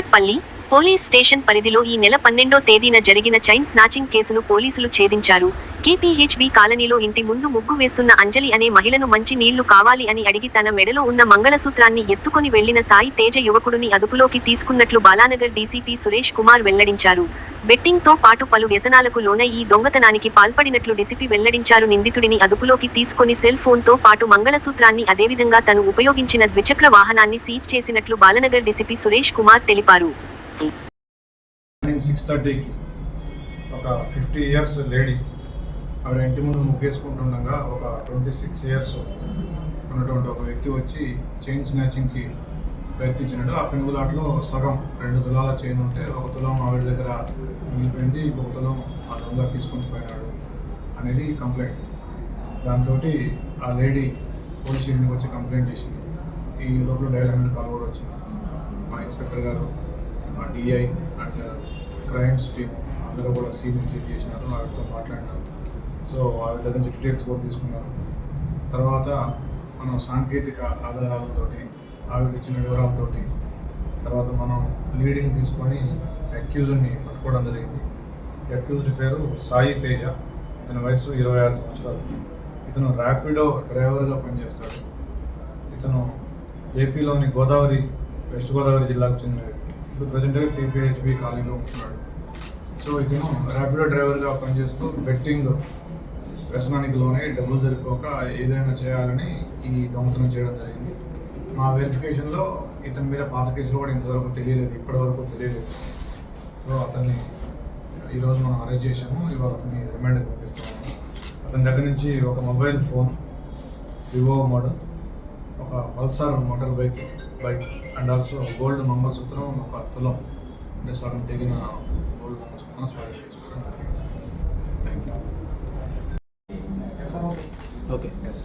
Kukatpally police station పరిధిలో ఈ నెల పన్నెండో తేదీన జరిగిన చైన్ స్నాచింగ్ కేసును పోలీసులు ఛేదించారు. కేపీహెచ్బి కాలనీలో ఇంటి ముందు ముగ్గు వేస్తున్న అంజలి అనే మహిళను మంచి నీళ్ళు కావాలి అని అడిగి తన మెడలో ఉన్న మంగళసూత్రాన్ని ఎత్తుకొని వెళ్ళిన సాయి తేజ యువకుడిని అదుపులోకి తీసుకున్నట్లు బాలానగర్ డీసీపీ సురేష్ కుమార్ వెల్లడించారు. బెట్టింగ్తో పాటు పలు వ్యసనాలకు లోన ఈ దొంగతనానికి పాల్పడినట్లు డిసిపి వెల్లడించారు. నిందితుడిని అదుపులోకి తీసుకుని సెల్ ఫోన్తో పాటు మంగళసూత్రాన్ని అదేవిధంగా తను ఉపయోగించిన ద్విచక్ర వాహనాన్ని సీజ్ చేసినట్లు బాలనగర్ డిసిపి సురేష్ కుమార్ తెలిపారు. ఒక ఫిఫ్టీ ఇయర్స్ లేడీ ఆవిడ ఇంటి ముందు ముగ్గేసుకుంటుండగా ఒక ట్వంటీ సిక్స్ ఇయర్స్ ఉన్నటువంటి ఒక వ్యక్తి వచ్చి చైన్ స్నాచింగ్కి ప్రయత్నించినాడు ఆ పెనుగులాటలో సగం రెండు తులాల చైన్ ఉంటే ఒక తులం ఆవిడ దగ్గర మిగిలిపోయింది ఇంకొక తులం ఆ దొంగ తీసుకొని పోయినాడు అనేది కంప్లైంట్ దాంతో ఆ లేడీ పోలీస్ స్టేషన్కి వచ్చి కంప్లైంట్ చేసింది. ఈ లోపల డైల్ కాల్ కూడా వచ్చింది. మా ఇన్స్పెక్టర్ గారు మా డిఐ అండ్ క్రైమ్స్ టీమ్ అందరూ కూడా సీన్ విజిట్ చేసినారు ఆవిడతో మాట్లాడినారు. సో ఆవిడ దగ్గర నుంచి డీటెయిల్స్ కూడా తీసుకున్నారు. తర్వాత మనం సాంకేతిక ఆధారాలతోటి ఆవిడ ఇచ్చిన వివరాలతోటి తర్వాత మనం లీడింగ్ తీసుకొని అక్యూజ్ని పట్టుకోవడం జరిగింది. అక్యూజ్డ్ పేరు సాయి తేజ. ఇతని వయసు ఇరవై ఆరు సంవత్సరాలు. ఇతను ర్యాపిడో డ్రైవర్గా పనిచేస్తాడు. ఇతను ఏపీలోని గోదావరి వెస్ట్ గోదావరి జిల్లాకు చెందిన వ్యక్తి. ఇప్పుడు ప్రజెంట్గా టీపీహెచ్బి కాలేజీలో ఉంటున్నాడు. సో ఇతను ర్యాపిడో డ్రైవర్గా పనిచేస్తూ బెట్టింగ్ వ్యసనానికి లోనే డబ్బులు జరిపోక ఏదైనా చేయాలని ఈ దొంగతనం చేయడం జరిగింది. మా వెరిఫికేషన్లో ఇతని మీద పాత కేసులు కూడా ఇంతవరకు తెలియలేదు ఇప్పటివరకు తెలియలేదు. సో అతన్ని ఈరోజు మనం అరెస్ట్ చేశాము ఇవాళ అతన్ని రిమాండ్కి పంపిస్తున్నాము. అతని దగ్గర నుంచి ఒక మొబైల్ ఫోన్ వివో మోడల్ ఒక Pulsar motor bike bike and also gold mangalsutra ఒక తులం అంటే సగం తెగిన గోల్డ్ మంగళసూత్రం స్వాధీనం చేసుకోవడం జరిగింది. Thank you okay yes